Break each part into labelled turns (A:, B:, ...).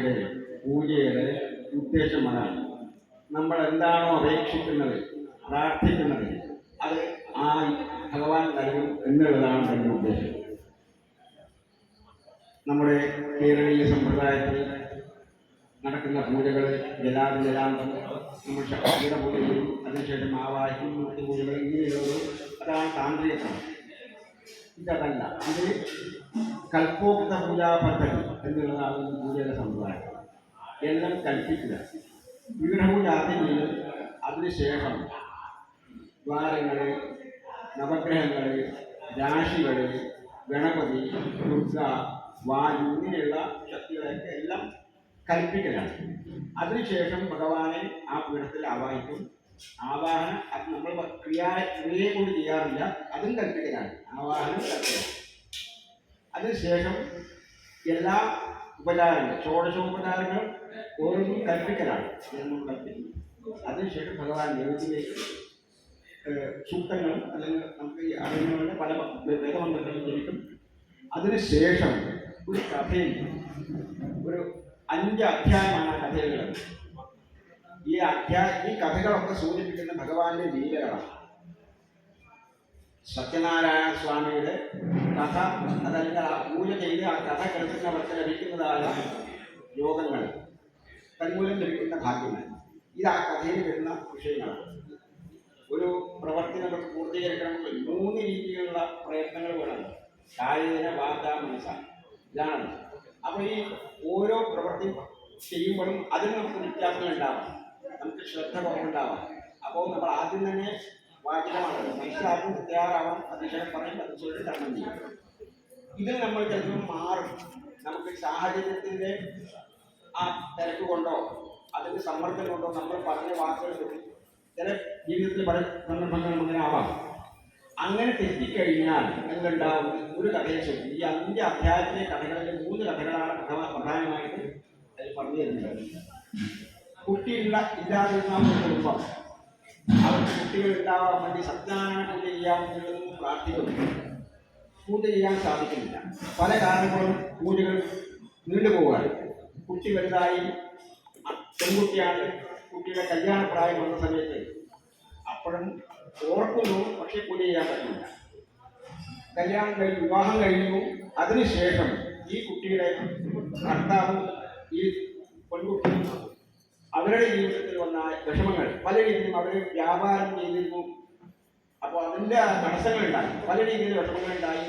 A: സ്വാമിയുടെ പൂജയുടെ ഉദ്ദേശം അതാണ് നമ്മൾ എന്താണോ അപേക്ഷിക്കുന്നത് പ്രാർത്ഥിക്കുന്നത് അത് ആ ഭഗവാൻ നൽകും എന്നുള്ളതാണ് അതിന്റെ ഉദ്ദേശം. നമ്മുടെ കേരളീയ സമ്പ്രദായത്തിൽ നടക്കുന്ന പൂജകൾ ജലാതിജലാന്തം നമ്മൾ ശക്തിയുടെ പൂജകളും അതിനുശേഷം ആവാഹിക്കും മറ്റു പൂജകൾ ഇങ്ങനെയുള്ളത് അതാണ് താന്ത്രികത്വം. ഇതല്ല. ഇത് കൽപ്പോക്ത പൂജാ പദ്ധതി എന്നുള്ളതാണ് ഈ പൂജയുടെ സമ്പ്രദായം. എല്ലാം കൽപ്പിക്കുക പീഠപൂജ ആദ്യം അതിനുശേഷം ദ്വാരങ്ങൾ നവഗ്രഹങ്ങൾ രാശികൾ ഗണപതി ദുർഗ വായു ഇങ്ങനെയുള്ള ശക്തികളെയൊക്കെ എല്ലാം കൽപ്പിക്കലാണ്. അതിനുശേഷം ഭഗവാനെ ആ പീഠത്തിൽ ആവാഹിക്കും. ആവാഹനം അത് നമ്മൾ ക്രിയ ക്രിയയെ കൊണ്ട് ചെയ്യാറില്ല. അതും കൽപ്പിക്കലാണ്. ആവാഹനം കൽപ്പിക്കണം. അതിനുശേഷം എല്ലാ ഉപചാരങ്ങൾ ഷോഡശോപചാരങ്ങൾ ഓരോന്നും കൽപ്പിക്കലാണ്. നമ്മൾ കൽപ്പിക്കും. അതിനുശേഷം ഭഗവാൻ ദൈവത്തിലേക്ക് സൂക്തങ്ങളും അല്ലെങ്കിൽ നമുക്ക് ഈ അറിയുന്നവരുടെ പല വേദമന്ത്രങ്ങളും ചോദിക്കും അതിനുശേഷം ഒരു കഥയിൽ ഒരു അഞ്ച് അധ്യായമാണ് കഥയുള്ളത് ഈ അധ്യായ ഈ കഥകളൊക്കെ സൂചിപ്പിക്കുന്ന ഭഗവാന്റെ ലീലകളാണ്. സത്യനാരായണ സ്വാമിയുടെ കഥ അതല്ല ആ പൂജ ചെയ്ത് ആ കഥ കേൾക്കുന്നവർക്ക് ലഭിക്കുന്നതായ യോഗങ്ങൾ. തന്മൂലം ലഭിക്കുന്ന ഭാഗ്യങ്ങൾ. ഇത് ആ കഥയിൽ വരുന്ന വിഷയങ്ങളാണ്. ഒരു പ്രവർത്തി നമുക്ക് പൂർത്തീകരിക്കണമെങ്കിൽ മൂന്ന് രീതിയിലുള്ള പ്രയത്നങ്ങൾ വേണം. ശാരീരിക വാർത്ത മനസ്സ ഇതാണ്. അപ്പോൾ ഈ ഓരോ പ്രവൃത്തി ചെയ്യുമ്പോഴും അതിന് നമുക്ക് വ്യത്യാസങ്ങൾ ഉണ്ടാവാം. നമുക്ക് ശ്രദ്ധ കുറവുണ്ടാവാം. അപ്പോൾ നമ്മൾ ആദ്യം തന്നെ വാചികമാണ്. തയ്യാറാവാം അതിനെ നമ്മൾ ചിലപ്പോൾ മാറും. നമുക്ക് സാഹചര്യത്തിന്റെ ആ തിരക്ക് കൊണ്ടോ അതിന്റെ സമ്മർദ്ദം കൊണ്ടോ നമ്മൾ പറഞ്ഞ വാക്കുകൾ ചില ജീവിതത്തിൽ പല സന്ദർഭങ്ങൾ അങ്ങനെ ആവാം. അങ്ങനെ തെറ്റിക്കഴിഞ്ഞാൽ എന്തുണ്ടാവും? ഒരു കഥയെ ചൊല്ലി. ഈ അഞ്ച് അധ്യായത്തിലെ കഥകളിലെ മൂന്ന് കഥകളാണ് കഥ പ്രധാനമായിട്ട് അതിൽ പറഞ്ഞു തരുന്നത്. കുട്ടിയുള്ള ഇല്ലാതിരുന്ന കുടുംബം അവർക്ക് കുട്ടികൾ വേണ്ടി സത്യാനാരായണ പൂജ ചെയ്യാമെന്നുള്ളതും പ്രാർത്ഥിക്കുന്നു. പൂജ ചെയ്യാൻ സാധിക്കുന്നില്ല. പല കാരണങ്ങളും പൂജകൾ നീണ്ടുപോകാറ് കുട്ടി വലുതായി പെൺകുട്ടിയാണ്. കുട്ടിയുടെ കല്യാണ പ്രായം വന്ന സമയത്ത് അപ്പോഴും ഓർക്കുന്നു പക്ഷേ പൂജ ചെയ്യാൻ പറ്റില്ല കല്യാണം കഴിഞ്ഞു വിവാഹം കഴിഞ്ഞു. അതിനുശേഷം ഈ കുട്ടിയുടെ ഭർത്താവും ഈ പെൺകുട്ടിയും അവരുടെ ജീവിതത്തിൽ വന്ന വിഷമങ്ങൾ പല രീതിയിലും അവർ വ്യാപാരം ചെയ്തിരുന്നു. അപ്പോൾ അതിന്റെ തടസ്സങ്ങളുണ്ടായി പല രീതിയിൽ വിഷമങ്ങളുണ്ടായി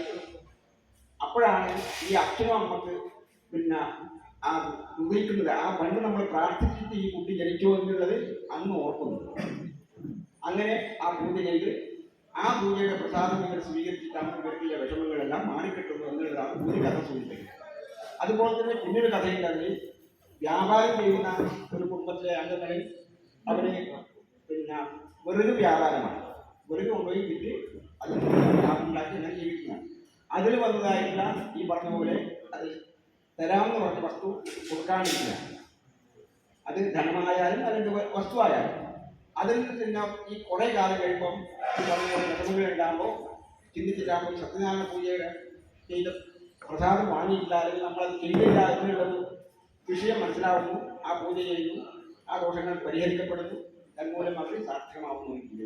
A: അപ്പോഴാണ് ഈ അച്ഛനും അമ്മയ്ക്ക് പിന്നെ ആ ഉദയിക്കുന്നത് ആ പണ്ട് നമ്മൾ പ്രാർത്ഥിച്ചിട്ട് ഈ കുട്ടി ജനിച്ചു എന്നുള്ളത് അന്ന് ഓർക്കുന്നു. അങ്ങനെ ആ പൂജ ചെയ്ത് ആ പൂജയുടെ പ്രസാദം നിങ്ങൾ സ്വീകരിച്ചിട്ടാണ് ഇവർക്കുള്ള വിഷമങ്ങളെല്ലാം മാറിക്കിട്ടുന്നു എന്നുള്ളതാണ് ഒരു കഥ സൂചിപ്പിക്കുന്നത്. അതുപോലെ തന്നെ പിന്നൊരു കഥയുണ്ട് അതിൽ വ്യാപാരം ചെയ്യുന്ന ഒരു കുടുംബത്തിലെ അംഗങ്ങളിൽ അവർ പിന്നെ വെറുതെ വ്യാപാരമാണ്. വെറുതെ കൊണ്ടുപോയി വിറ്റ് അതിൽ ഉണ്ടാക്കി അങ്ങനെ ജീവിക്കുന്നതാണ്. അതിൽ വന്നതായിട്ടുള്ള ഈ പറഞ്ഞ പോലെ അത് തരാമെന്ന് പറഞ്ഞ വസ്തു കൊടുക്കാണ്ടിരിക്കുക അത് ധനമായാലും അല്ലെങ്കിൽ വസ്തുവായാലും. അതിൽ പിന്നെ ഈ കുറേ കാലം കഴിയുമ്പം ഈ പറഞ്ഞ പോലെ വിഷമങ്ങൾ ഉണ്ടാകുമ്പോൾ ചിന്തിച്ചിട്ടാകുമ്പോൾ സത്യനാരായണ പൂജയുടെ ചെയ്ത പ്രസാദം വാങ്ങിയില്ല അല്ലെങ്കിൽ നമ്മളത് ചെയ്തില്ല എന്നുള്ളത് വിഷയം മനസ്സിലാവുന്നു ആ പൂജ ചെയ്യുന്നു ആ ദോഷങ്ങൾ പരിഹരിക്കപ്പെടുന്നു. തന്മൂലം അവർ സാർത്ഥകമാവുന്നു ഇല്ല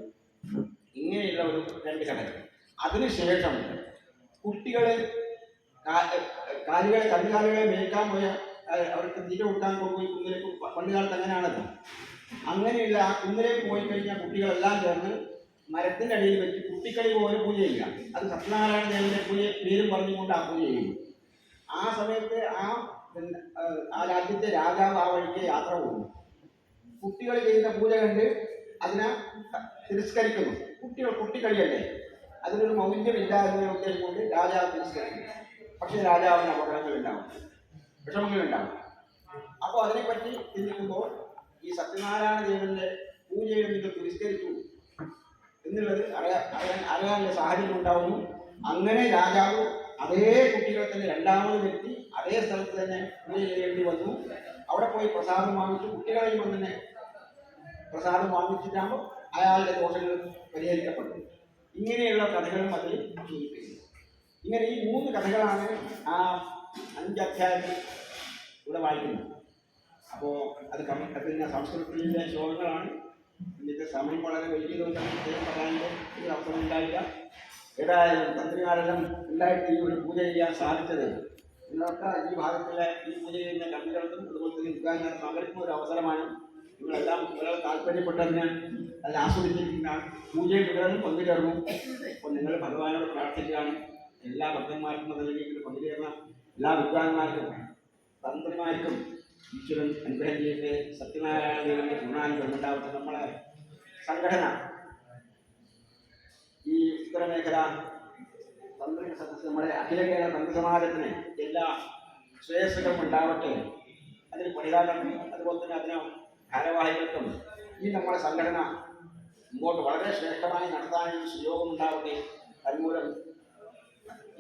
A: ഇങ്ങനെയുള്ള ഒരു രണ്ട് ഘടകം അതിനുശേഷം കുട്ടികളെ കാലുകളെ കാലികളെ കന്നുകാലികളെ മേയ്ക്കാൻ പോയ അവർക്ക് തീറ്റ കൊടുക്കാൻ പോയി കുന്നിലേക്ക് പ- പണ്ട് കാലത്ത് അങ്ങനെയാണല്ലോ. അങ്ങനെയുള്ള ആ കുന്നിലേക്ക് പോയി കഴിഞ്ഞാൽ കുട്ടികളെല്ലാം ചേർന്ന് മരത്തിന്റെ അടിയിൽ വെച്ച് കുട്ടിക്കളി പോലെ പൂജ ചെയ്യുക. അത് സത്യനാരായണ ദേവന്റെ പൂജ പേരും പറഞ്ഞുകൊണ്ട് ആ പൂജ ചെയ്യുന്നു. ആ സമയത്ത് ആ ആ രാജ്യത്തെ രാജാവ് ആ വഴിക്ക് യാത്ര പോകുന്നു. കുട്ടികൾ ചെയ്യുന്ന പൂജ കണ്ട് അതിനെ തിരസ്കരിക്കുന്നു. കുട്ടികൾ കുട്ടിക്കളിയല്ലേ അതിനൊരു മൗല്യമില്ല എന്നൊരു ഉദ്ദേശം കൊണ്ട് രാജാവ് തിരസ്കരിക്കുന്നു. പക്ഷെ രാജാവിന് അപകടങ്ങളുണ്ടാവും. വിഷമങ്ങളുണ്ടാവും. അപ്പോൾ അതിനെപ്പറ്റി ചിന്തിക്കുമ്പോൾ ഈ സത്യനാരായണ ദേവന്റെ പൂജയെ നിങ്ങൾ തിരസ്കരിച്ചു എന്നുള്ളത് അറിയാൻ അറിയാൻ അറിയാനുള്ള സാഹചര്യം ഉണ്ടാവുന്നു. അങ്ങനെ രാജാവ് അതേ കുട്ടികളെ തന്നെ രണ്ടാമത് നിർത്തി അതേ സ്ഥലത്ത് തന്നെ പൂജ ചെയ്യേണ്ടി വന്നു. അവിടെ പോയി പ്രസാദം വാങ്ങിച്ചു. കുട്ടികളെയും തന്നെ പ്രസാദം വാങ്ങിച്ചിട്ടാകുമ്പോൾ അയാളുടെ ദോഷങ്ങൾ പരിഹരിക്കപ്പെട്ടു ഇങ്ങനെയുള്ള കഥകളും അതിൽ സൂചിപ്പിക്കുന്നു. ഇങ്ങനെ ഈ മൂന്ന് കഥകളാണ് ആ അഞ്ച് അധ്യായത്തിൽ ഇവിടെ വായിക്കുന്നത്. അപ്പോൾ അത് പിന്നെ സംസ്കൃതത്തിലെ ശ്ലോകങ്ങളാണ്. ഇന്നത്തെ സമയം വളരെ വലിയതുകൊണ്ട് പറയാനുള്ള ഒരു അവസരം ഉണ്ടായില്ല. ഏതായാലും തന്ത്രിമാരെല്ലാം ഉണ്ടായിട്ട് ഈ ഒരു പൂജ ചെയ്യാൻ സാധിച്ചത് നിങ്ങളൊക്കെ ഈ ഭാഗത്തിലെ ഈ പൂജ ചെയ്യുന്ന കമ്മികൾക്കും അതുപോലെ തന്നെ വിദ്വാന്മാർക്കും പങ്കെടുക്കുന്ന ഒരു അവസരമാണ് നിങ്ങളെല്ലാം വളരെ താല്പര്യപ്പെട്ടതിന് അതിൽ ആസ്വദിച്ചിരിക്കുന്ന പൂജയിൽ തുടർന്ന് പങ്കുചേർന്നു. അപ്പോൾ നിങ്ങൾ ഭഗവാനോട് പ്രാർത്ഥിക്കുകയാണ്. എല്ലാ ഭക്തന്മാർക്കും അതിലേക്ക് പങ്കുചേർന്ന എല്ലാ വിദ്വാൻമാർക്കും തന്ത്രിമാർക്കും ഈശ്വരൻ അനുഗ്രഹം ചെയ്യട്ടെ. സത്യനാരായണ ദേവന്റെ ഗുണാനുഗ്രഹം ഉണ്ടാവട്ടെ. നമ്മളെ സംഘടന ഈ ഉത്തരമേഖല തന്ത്രി സദസ് നമ്മുടെ അഖില കേരള തന്ത്രി സമാജത്തിന് എല്ലാ ശ്രേയസ്സുകളും ഉണ്ടാവട്ടെ. അതിന് പണിതാക്കൾക്കും അതുപോലെ തന്നെ അതിന് ഭാരവാഹികൾക്കും ഈ നമ്മുടെ സംഘടന മുമ്പോട്ട് വളരെ ശ്രേഷ്ഠമായി നടത്താനും സുയോഗം ഉണ്ടാവട്ടെ. തന്മൂലം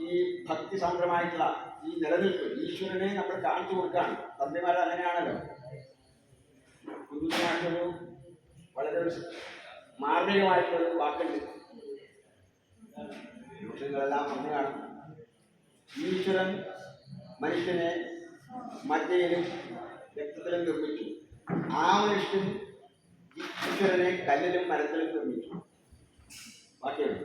A: ഈ ഭക്തി സാന്ദ്രമായിട്ടുള്ള ഈ നിലനിൽപ്പ് ഈശ്വരനെ നമ്മൾ കാണിച്ചു കൊടുക്കാൻ തന്ത്രിമാർ അങ്ങനെയാണല്ലോ. ഗുരുവിനായിട്ടൊരു വളരെ മാർമികമായിട്ടുള്ളൊരു വാക്കുണ്ട്. നിങ്ങളെല്ലാം അങ്ങനെയാണ്. ഈശ്വരൻ മനുഷ്യനെ മറ്റേലും രക്തത്തിലും നിർമ്മിച്ചു. ആ മനുഷ്യൻ ഈശ്വരനെ കല്ലിലും മരത്തിലും നിർമ്മിച്ചു. ബാക്കിയുണ്ട്.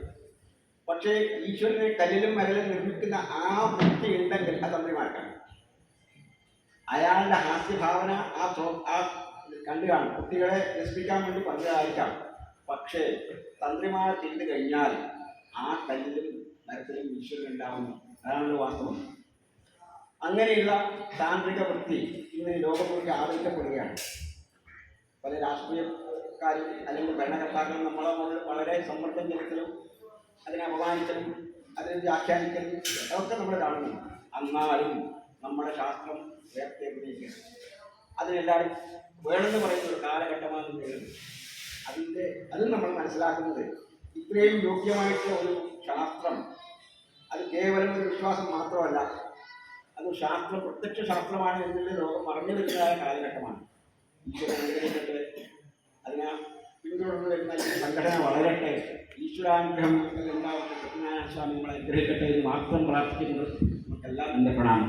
A: പക്ഷേ ഈശ്വരനെ കല്ലിലും മരലും നിർമ്മിക്കുന്ന ആ വൃത്തി ഉണ്ടെങ്കിൽ അത് തന്ത്രിമാർക്കാണ് അയാളുടെ ഹാസ്യഭാവന ആ ആ കണ്ടു കാണും. കുട്ടികളെ രസിപ്പിക്കാൻ വേണ്ടി പറഞ്ഞതായിരിക്കാം പക്ഷേ തന്ത്രിമാർ ചെയ്തു കഴിഞ്ഞാൽ ആ കല്ലിലും മരത്തിലും ഈശ്വരൻ ഉണ്ടാവുന്നു. അതാണല്ലോ വാസ്തവം. അങ്ങനെയുള്ള താന്ത്രിക വൃത്തി ഇന്ന് ലോകത്തിലേക്ക് ആദരിക്കപ്പെടുകയാണ്. പല രാഷ്ട്രീയക്കാരും അല്ലെങ്കിൽ ഭരണകർത്താക്കളും നമ്മളെ വളരെ സമ്മർദ്ദം ചെലുത്തലും അതിനെ അപമാനിക്കലും അതിനെ വ്യാഖ്യാനിക്കലും അതൊക്കെ നമ്മൾ കാണുന്നു. എന്നാലും നമ്മുടെ ശാസ്ത്രം നേരത്തെ ഉപയോഗിക്കുകയാണ് അതിനെല്ലാവരും വേണമെന്ന് പറയുന്ന ഒരു കാലഘട്ടമാണ്. അതിന്റെ അത് നമ്മൾ മനസ്സിലാക്കുന്നത് ഇത്രയും യോഗ്യമായിട്ടുള്ള ഒരു ശാസ്ത്രം. അത് കേവലം ഒരു വിശ്വാസം മാത്രമല്ല അത് ശാസ്ത്രം പ്രത്യക്ഷ ശാസ്ത്രമാണ് എന്നുള്ള ലോകം പറഞ്ഞു വരുന്നതായ കാലഘട്ടമാണ്. ഈശ്വരൻ അനുഗ്രഹിക്കട്ടെ. അതിനെ പിന്തുടർന്ന് വരുന്ന ഈ സംഘടന വളരട്ടെ. ഈശ്വരാനുഗ്രഹം ഉണ്ടാവട്ടെ സത്യനാരായണ സ്വാമി നമ്മളെ അനുഗ്രഹിക്കട്ടെ എന്ന് മാത്രം പ്രാർത്ഥിക്കുന്നത് നമുക്കെല്ലാം ബന്ധപ്പെടാം.